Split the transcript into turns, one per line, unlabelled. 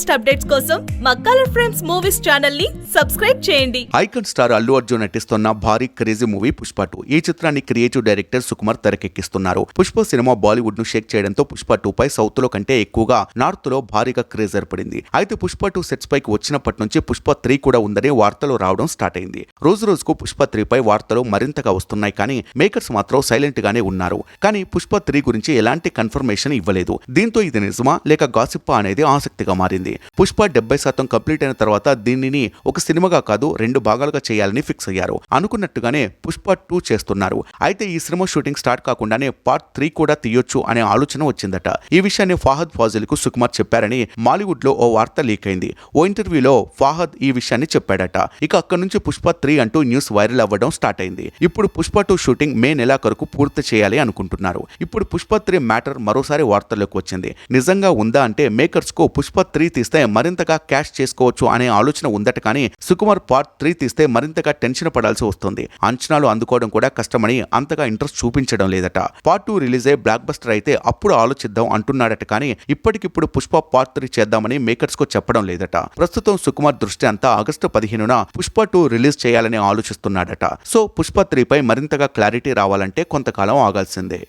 Latest updates కోసం మా colour frames movies ఛానల్ని సబ్స్క్రైబ్ చేయండి.
ఐకాన్ స్టార్ అల్లు అర్జున్ నటిస్తున్న భారీ క్రేజీ మూవీ పుష్ప టూ. ఈ చిత్రాన్ని క్రియేటివ్ డైరెక్టర్ సుకుమార్ తెరకెక్కిస్తున్నారు. పుష్ప సినిమా బాలీవుడ్ను షేక్ చేయడంతో పుష్ప టూ పై సౌత్లో కంటే ఎక్కువగా నార్త్లో భారీగా క్రేజ్ ఏర్పడింది. అయితే పుష్ప టూ సెట్స్ పైకి వచ్చినప్పటి నుంచి పుష్ప త్రీ కూడా ఉందనే వార్తలు రావడం స్టార్ట్ అయింది. రోజు రోజుకు పుష్ప త్రీ పై వార్తలు మరింతగా వస్తున్నాయి కానీ మేకర్స్ మాత్రం సైలెంట్ గానే ఉన్నారు. కానీ పుష్ప త్రీ గురించి ఎలాంటి కన్ఫర్మేషన్ ఇవ్వలేదు. దీంతో ఇది నిజమా లేక గాసిప్పా అనేది ఆసక్తిగా మారింది. పుష్ప డెబ్బై శాతం కంప్లీట్ అయిన తర్వాత దీనిని ఒక సినిమాగా కాదు రెండు భాగాలుగా చేయాలని ఫిక్స్ అయ్యారు. అనుకున్నట్టుగానే పుష్ప టూ చేస్తున్నారు. అయితే ఈ సినిమా షూటింగ్ స్టార్ట్ కాకుండానే పార్ట్ త్రీ కూడా తీయొచ్చు అనే ఆలోచన వచ్చిందట. ఈ విషయాన్ని ఫాహద్ ఫాజిల్కు సుకుమార్ చెప్పారని మాలీవుడ్లో ఓ వార్త లీక్ అయింది. ఓ ఇంటర్వ్యూలో ఫాహద్ ఈ విషయాన్ని చెప్పాడట. ఇక అక్కడి నుంచి పుష్ప త్రీ అంటూ న్యూస్ వైరల్ అవ్వడం స్టార్ట్ అయింది. ఇప్పుడు పుష్ప టూ షూటింగ్ మే నెలాఖరుకు పూర్తి చేయాలి అనుకుంటున్నారు. ఇప్పుడు పుష్ప త్రీ మ్యాటర్ మరోసారి వార్తల్లోకి వచ్చింది. నిజంగా ఉందా అంటే మేకర్స్కు పుష్ప త్రీ తీస్తే మరింతగా క్యాష్ చేసుకోవచ్చు అనే ఆలోచన ఉందట కానీ సుకుమార్ పార్ట్ త్రీ తీస్తే మరింతగా టెన్షన్ పడాల్సి వస్తుంది. అంచనాలు అందుకోవడం కూడా కష్టమని అంతగా ఇంట్రెస్ట్ చూపించడం లేదట. పార్ట్ టూ రిలీజ్ అయ్యి బ్లాక్ బస్టర్ అయితే అప్పుడు ఆలోచిద్దాం అంటున్నాడట కానీ ఇప్పటికిప్పుడు పుష్ప పార్ట్ త్రీ చేద్దామని మేకర్స్కు చెప్పడం లేదట. ప్రస్తుతం సుకుమార్ దృష్టి అంతా ఆగస్టు పదిహేనున పుష్ప టూ రిలీజ్ చేయాలని ఆలోచిస్తున్నాడట. సో పుష్ప త్రీ పై మరింతగా క్లారిటీ రావాలంటే కొంతకాలం ఆగాల్సిందే.